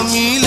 Camila.